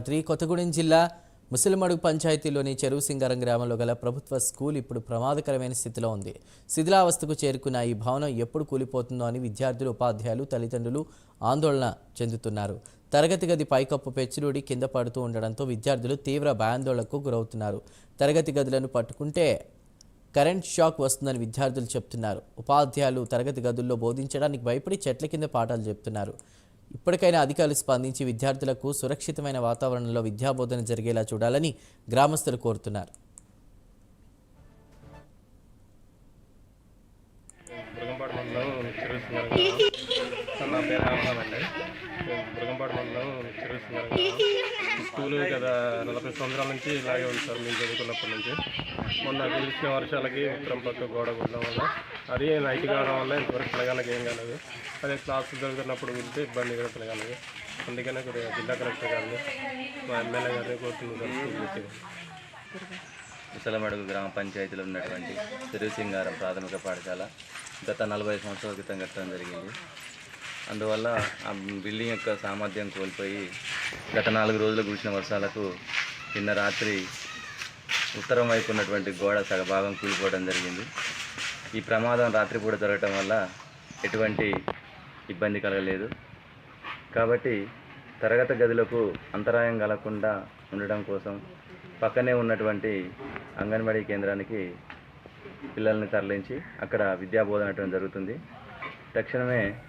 రాత్రి కొత్తగూడెం జిల్లా ముసలిమడుగు పంచాయతీలోని చెరువు సింగారం గ్రామంలో గల ప్రభుత్వ స్కూల్ ఇప్పుడు ప్రమాదకరమైన స్థితిలో ఉంది. శిథిలావస్థకు చేరుకున్న ఈ భవనం ఎప్పుడు కూలిపోతుందో అని విద్యార్థులు ఉపాధ్యాయులు తల్లిదండ్రులు ఆందోళన చెందుతున్నారు. తరగతి గది పైకప్పు పెచ్చులుడి కింద పడుతూ ఉండడంతో విద్యార్థులు తీవ్ర భయాందోళనకు గురవుతున్నారు. తరగతి గదులను పట్టుకుంటే కరెంట్ షాక్ వస్తుందని విద్యార్థులు చెప్తున్నారు. ఉపాధ్యాయులు తరగతి గదుల్లో బోధించడానికి భయపడి చెట్ల కింద పాఠాలు చెప్తున్నారు. ఇప్పటికైనా అధికారులు స్పందించి విద్యార్థులకు సురక్షితమైన వాతావరణంలో విద్యాబోధన జరిగేలా చూడాలని గ్రామస్తులు కోరుతున్నారు. బురగంపాడు మండలం నా పేరు రామరావు అండి మండలం చిరుస్తున్నారు స్కూల్ గత నలభై సంవత్సరాల నుంచి ఇలాగే ఉంది సార్ మేము చదువుకున్నప్పటి నుంచి. మొన్న కురిసిన వర్షాలకి ఉత్తరం పక్క గోడ కొట్టడం వల్ల అది నైట్ కావడం వల్ల ఇంతవరకు పిల్లగాళ్ళకి ఏం కాలేదు. అదే క్లాస్ జరుగుతున్నప్పుడు ఉంటే ఇబ్బంది కూడా పిల్లగాళ్ళకి అందుకనే కొద్దిగా జిల్లా కలెక్టర్ గారిని మా ఎమ్మెల్యే గారిని కోరుతుంది ముసలమడుగు గ్రామ పంచాయతీలో ఉన్నటువంటి తిరుసింగారం ప్రాథమిక పాఠశాల గత నలభై సంవత్సరాల క్రితం కట్టడం జరిగింది. అందువల్ల ఆ బిల్డింగ్ యొక్క సామర్థ్యం కోల్పోయి గత నాలుగు రోజులు కురిసిన వర్షాలకు నిన్న రాత్రి ఉత్తరం వైపు ఉన్నటువంటి గోడ సగభాగం కూలిపోవడం జరిగింది. ఈ ప్రమాదం రాత్రిపూట జరగటం వల్ల ఎటువంటి ఇబ్బంది కలగలేదు. కాబట్టి తరగతి గదులకు అంతరాయం కలగకుండా ఉండడం కోసం పక్కనే ఉన్నటువంటి అంగన్వాడీ కేంద్రానికి పిల్లల్ని తరలించి అక్కడ విద్యాబోధన జరుగుతుంది. తక్షణమే